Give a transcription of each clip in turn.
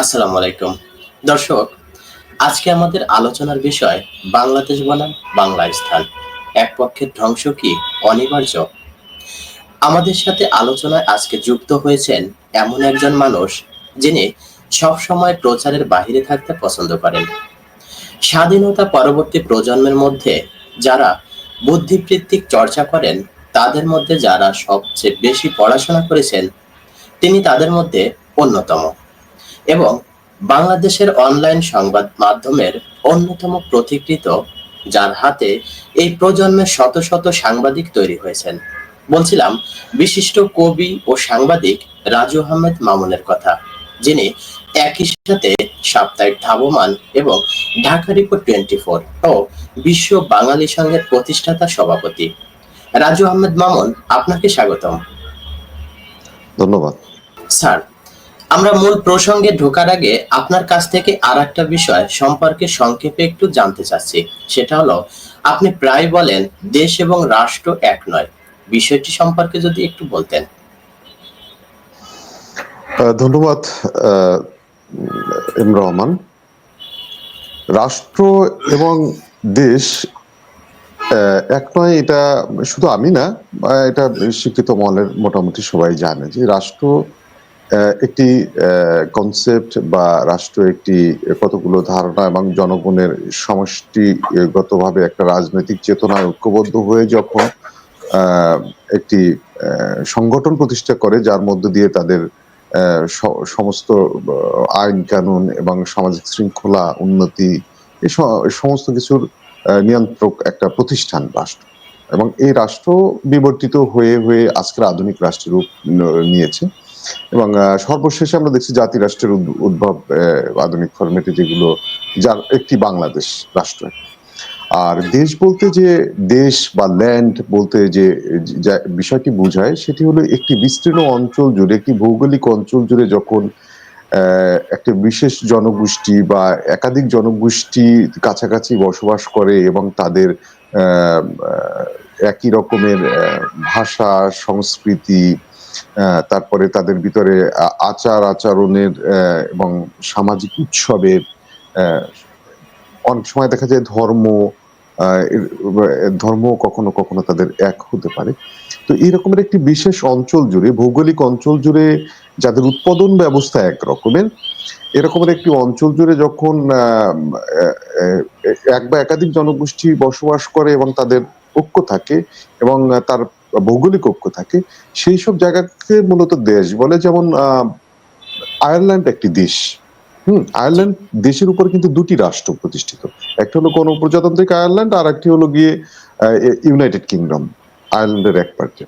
আসসালামু আলাইকুম। দর্শক, আজকে আমাদের আলোচনার বিষয় বাংলাদেশ বনাম বাংলা স্থান। এক পক্ষের ধ্বংস কি অনিবার্য? আমাদের সাথে আলোচনায় আজকে যুক্ত হয়েছেন এমন একজন মানুষ যিনি সবসময় প্রচারের বাইরে থাকতে পছন্দ করেন। স্বাধীনতা পরবর্তী প্রজন্মের মধ্যে যারা বুদ্ধিবৃত্তিক চর্চা করেন তাদের মধ্যে যারা সবচেয়ে বেশি পড়াশোনা করেছেন, তিনি তাদের মধ্যে অন্যতম। এবং বাংলাদেশের অনলাইন সংবাদ মাধ্যমের অন্যতম প্রতিকৃত, যার হাতে এই প্রজন্মের শত শত সাংবাদিক তৈরি হয়েছেন। বলছিলাম, বিশিষ্ট কবি ও সাংবাদিক রাজু আহমেদ মামুনের কথা, যিনি একই সাথে সাপ্তাহিক ধাবমান এবং ঢাকা রিপোর্ট টোয়েন্টি ফোর ও বিশ্ব বাঙালি সংঘের প্রতিষ্ঠাতা সভাপতি। রাজু আহমেদ মামুন আপনাকে স্বাগতম। ধন্যবাদ। স্যার আমরা মূল প্রসঙ্গে ঢোকার আগে আপনার কাছ থেকে আর একটা বিষয় সম্পর্কে সংক্ষেপে একটু জানতে চাচ্ছি। সেটা হলো আপনি প্রায় বলেন দেশ এবং রাষ্ট্র এক নয়। বিষয়টি সম্পর্কে যদি একটু বলতেন। ধন্যবাদ। আহ, এম রহমান। রাষ্ট্র এবং দেশ এক নয়, এটা শুধু আমি না এটা শিক্ষিত মহলের মোটামুটি সবাই জানে যে রাষ্ট্র একটি কনসেপ্ট বা রাষ্ট্র একটি কতগুলো ধারণা এবং জনগণের সমষ্টিগতভাবে একটা রাজনৈতিক চেতনায় ঐক্যবদ্ধ হয়ে যখন একটি সংগঠন প্রতিষ্ঠা করে, যার মধ্য দিয়ে তাদের সমস্ত আইন কানুন এবং সামাজিক শৃঙ্খলা উন্নতি সমস্ত কিছুর নিয়ন্ত্রক একটা প্রতিষ্ঠান রাষ্ট্র। এবং এই রাষ্ট্র বিবর্তিত হয়ে হয়ে আজকের আধুনিক রাষ্ট্রের রূপ নিয়েছে। এবং সর্বশেষে আমরা দেখছি জাতি রাষ্ট্রের উদ্ভ- উদ্ভব আধুনিক ফরম্যাটে যেগুলো, যার একটি বাংলাদেশ রাষ্ট্র। আর দেশ বলতে যে দেশ বা ল্যান্ড বলতে যে বিষয়টি বোঝায়, সেটি হলো একটি বিস্তীর্ণ অঞ্চল জুড়ে, একটি ভৌগোলিক অঞ্চল জুড়ে যখন একটা বিশেষ জনগোষ্ঠী বা একাধিক জনগোষ্ঠী কাছাকাছি বসবাস করে এবং তাদের একই রকমের ভাষা, সংস্কৃতি তারপরে তাদের ভিতরে আচার আচরণের এবং সামাজিক উৎসবের অনেক সময় দেখা যায় ধর্ম ধর্ম কখনো কখনো তাদের এক হতে পারে। তো এরকমের একটি বিশেষ অঞ্চল জুড়ে, ভৌগোলিক অঞ্চল জুড়ে যাদের উৎপাদন ব্যবস্থা এক রকমের এরকমের একটি অঞ্চল জুড়ে যখন এক বা একাধিক জনগোষ্ঠী বসবাস করে এবং তাদের ঐক্য থাকে এবং তার ভৌগোলিক ঐক্য থাকে, সেই সব জায়গাকে মূলত দেশ বলে। যেমন আয়ারল্যান্ড একটি দেশ। হুম, আয়ারল্যান্ড দেশের উপর কিন্তু দুটি রাষ্ট্র প্রতিষ্ঠিত। একটা হলো গণপ্রজাতান্ত্রিক আয়ারল্যান্ড, আর একটি হলো গিয়ে ইউনাইটেড কিংডম, আয়ারল্যান্ডের এক পার্টে।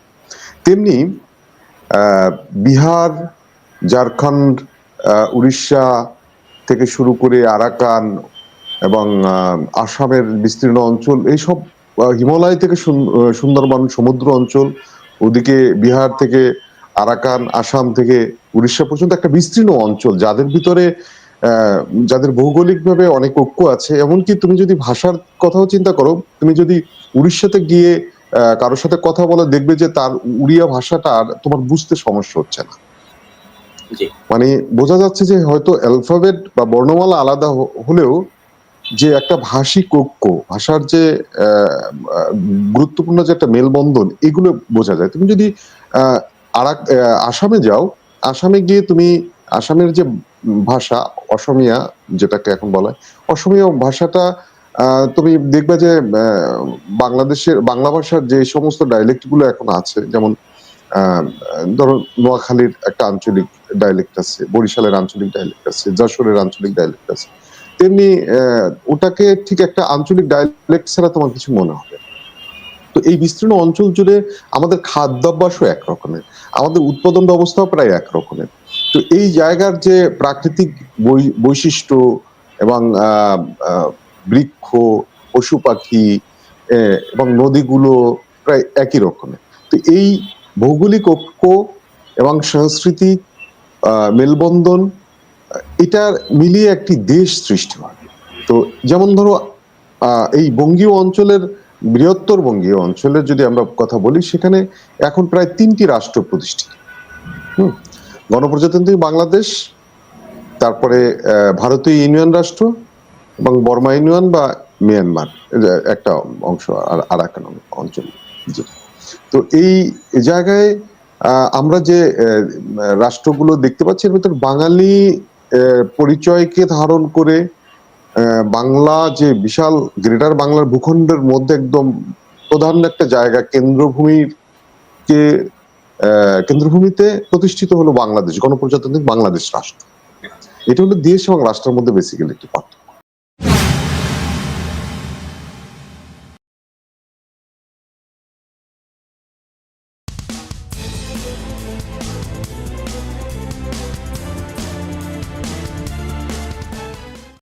তেমনি বিহার, ঝাড়খণ্ড উড়িষ্যা থেকে শুরু করে আরাকান এবং আসামের বিস্তীর্ণ অঞ্চল, এইসব হিমালয় থেকে সুন্দরবন, সমুদ্র অঞ্চল, ওদিকে বিহার থেকে আরাকান, আসাম থেকে উড়িষ্যা পর্যন্ত একটা বিস্তীর্ণ অঞ্চল, যাদের ভিতরে যাদের ভৌগোলিকভাবে অনেক ঐক্য আছে এমনকি তুমি যদি ভাষার কথাও চিন্তা করো তুমি যদি উড়িষ্যাতে গিয়ে কারোর সাথে কথা বলে দেখবে যে তার উড়িয়া ভাষাটা আর তোমার বুঝতে সমস্যা হচ্ছে না। মানে বোঝা যাচ্ছে যে হয়তো অ্যালফাবেট বা বর্ণমালা আলাদা হলেও যে একটা ভাষিক ঐক্য ভাষার যে গুরুত্বপূর্ণ যে একটা মেলবন্ধন এগুলো বোঝা যায়। তুমি যদি আরাক আসামে যাও আসামে গিয়ে তুমি আসামের যে ভাষা, অসমীয়া যেটাকে এখন বলা। হয় অসমীয়া ভাষাটা তুমি দেখবে যে বাংলাদেশের, বাংলা ভাষার যে সমস্ত ডায়ালেক্টগুলো এখন আছে, যেমন ধরো নোয়াখালীর একটা আঞ্চলিক ডায়ালেক্ট আছে, বরিশালের আঞ্চলিক ডায়ালেক্ট আছে, যশোরের আঞ্চলিক ডায়ালেক্ট আছে। তেমনি ওটাকে ঠিক একটা আঞ্চলিক ডায়ালেক্ট ছাড়া তোমার কিছু মনে হবে তো এই বিস্তীর্ণ অঞ্চল জুড়ে আমাদের খাদ্যাভ্যাসও একরকমের আমাদের উৎপাদন ব্যবস্থাও প্রায় এক রকমের। তো এই জায়গার যে প্রাকৃতিক বৈশিষ্ট্য এবং বৃক্ষ, পশু পাখি এবং নদীগুলো প্রায় একই রকমের। তো এই ভৌগোলিক ঐক্য এবং সাংস্কৃতিক মেলবন্ধন এটা মিলিয়ে একটি দেশ সৃষ্টি হয়। তো যেমন ধরো এই বঙ্গীয় অঞ্চলের, বৃহত্তর বঙ্গীয় অঞ্চলের যদি আমরা কথা বলি, সেখানে এখন প্রায় তিনটি রাষ্ট্র প্রতিষ্ঠিত। হুম? গণপ্রজাতন্ত্রী বাংলাদেশ তারপরে ভারতীয় ইউনিয়ন রাষ্ট্র এবং বর্মা ইউনিয়ন বা মিয়ানমার একটা অংশ আর একটা অঞ্চল। তো এই জায়গায় আমরা যে রাষ্ট্রগুলো দেখতে পাচ্ছি এর ভিতর বাঙালি পরিচয়কে ধারণ করে বাংলা যে বিশাল গ্রেটার বাংলার ভূখণ্ডের মধ্যে একদম প্রধান একটা জায়গা কেন্দ্রভূমির কে আহ, কেন্দ্রভূমিতে প্রতিষ্ঠিত হলো বাংলাদেশ, গণপ্রজাতন্ত্রী বাংলাদেশ রাষ্ট্র। এটা হলো দেশ এবং রাষ্ট্রের মধ্যে বেসিক্যালি একটি পার্থক্য।